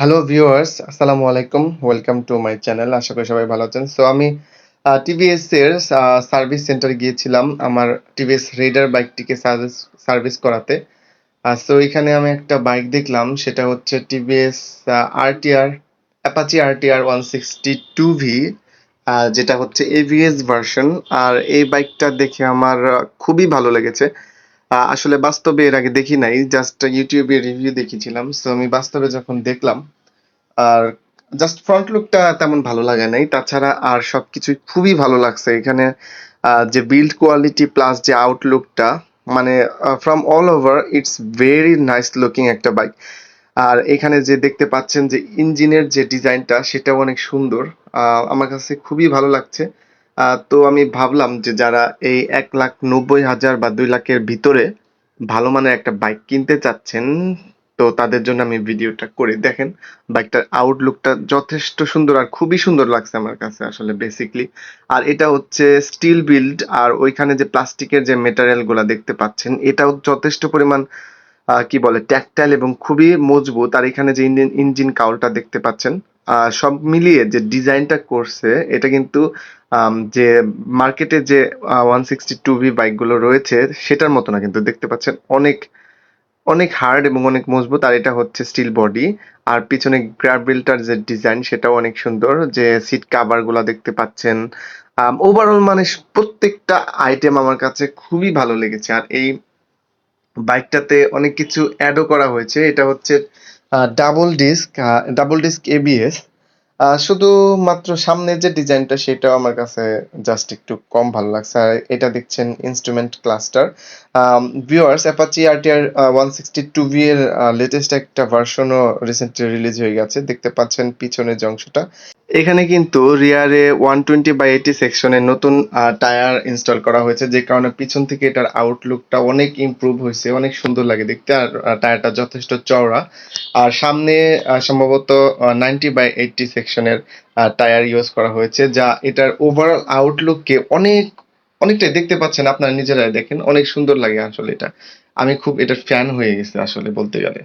Hello viewers আসসালামু আলাইকুম welcome to my channel আশা করি সবাই ভালো আছেন। সো আমি টিভিএস এর সার্ভিস সেন্টারে গিয়েছিলাম আমার টিভিএস রেডার বাইকটিকে সার্ভিস সার্ভিস করাতে। সো এখানে আমি একটা বাইক দেখলাম। সেটা হচ্ছে TVS RTR Apache RTR one sixty two V যেটা হচ্ছে এভিএস ভার্সন আর এই বাইকটা দেখে আমার খুবই ভালো লেগেছে। আসলে বাস্তবে এর আগে দেখি নাই জাস্ট ইউটিউবে রিভিউ দেখেছিলাম। সো আমি বাস্তবে যখন দেখলাম, আর জাস্ট ফ্রন্ট লুকটা তেমন ভালো লাগে নাই। তাছাড়া আর সবকিছুই খুবই ভালো লাগছে। এখানে যে বিল্ড কোয়ালিটি প্লাস যে আউটলুকটা মানে from all over it's very nice looking একটা বাইক আর এখানে যে দেখতে পাচ্ছেন যে ইঞ্জিনের যে ডিজাইনটা সেটাও অনেক সুন্দর। আমার কাছে খুবই ভালো লাগছে। তো আমি ভাবলাম যে যারা এই এক লাখ নব্বই হাজার বা দুই লাখের ভিতরে ভালো মানের একটা বাইক কিনতে চাচ্ছেন, তো তাদের জন্য আমি ভিডিওটা করে। দেখেন বাইকটার আউটলুকটা যথেষ্ট সুন্দর আর খুবই সুন্দর লাগছে আমার কাছে আসলে বেসিকলি আর এটা হচ্ছে স্টিল বিল্ড আর ওইখানে যে প্লাস্টিকের যে মেটেরিয়ালগুলা দেখতে পাচ্ছেন, এটাও যথেষ্ট পরিমাণ কি বলে ট্যাকটাইল এবং খুবই মজবুত। আর এখানে যে ইঞ্জিন ইঞ্জিন কাউলটা দেখতে পাচ্ছেন সব মিলিয়ে যে ডিজাইনটা করছে, এটা কিন্তু যে মার্কেটে যে ওয়ান সিক্সটি টু ভি বাইকগুলো রয়েছে, সেটার মতো না কিন্তু দেখতে পাচ্ছেন অনেক অনেক হার্ড এবং অনেক মজবুত। আর এটা হচ্ছে স্টিল বডি আর পিছনে গ্র্যাব রিলটার যে ডিজাইন সেটাও অনেক সুন্দর। যে সিট কাভারগুলা দেখতে পাচ্ছেন। ওভারঅল মানে প্রত্যেকটা আইটেম আমার কাছে খুবই ভালো লেগেছে। আর এই বাইকটাতে অনেক কিছু অ্যাডও করা হয়েছে। এটা হচ্ছে double disc double disc ABS শুধুমাত্র সামনের যে ডিজাইনটা, সেটাও আমার কাছে জাস্ট একটু কম ভালো লাগছে। আর এটা দেখছেন instrument cluster viewers Apache RTR one sixty two V এর লেটেস্ট একটা ভার্সনও রিসেন্টলি রিলিজ হয়ে গেছে। দেখতে পাচ্ছেন পিছনের যে অংশটা। এখানে কিন্তু রিয়ারে ওয়ান টোয়েন্টি বাই এইটি সেকশনের নতুন টায়ার ইনস্টল করা হয়েছে। যে কারণে পিছন থেকে এটার আউটলুকটা অনেক ইমপ্রুভ হয়েছে, অনেক সুন্দর লাগে দেখতে। আর টায়ারটা যথেষ্ট চওড়া। আর সামনে সম্ভবত নাইনটি বাই এইটটি সেকশনের টায়ার ইউজ করা হয়েছে, যা এটার ওভারঅল আউটলুককে অনেক, অনেকটাই দেখতে পাচ্ছেন। আপনারা নিজেরাই দেখেন, অনেক সুন্দর লাগে আসলে এটা। আমি খুব এটার ফ্যান হয়ে গেছি আসলে বলতে গেলে।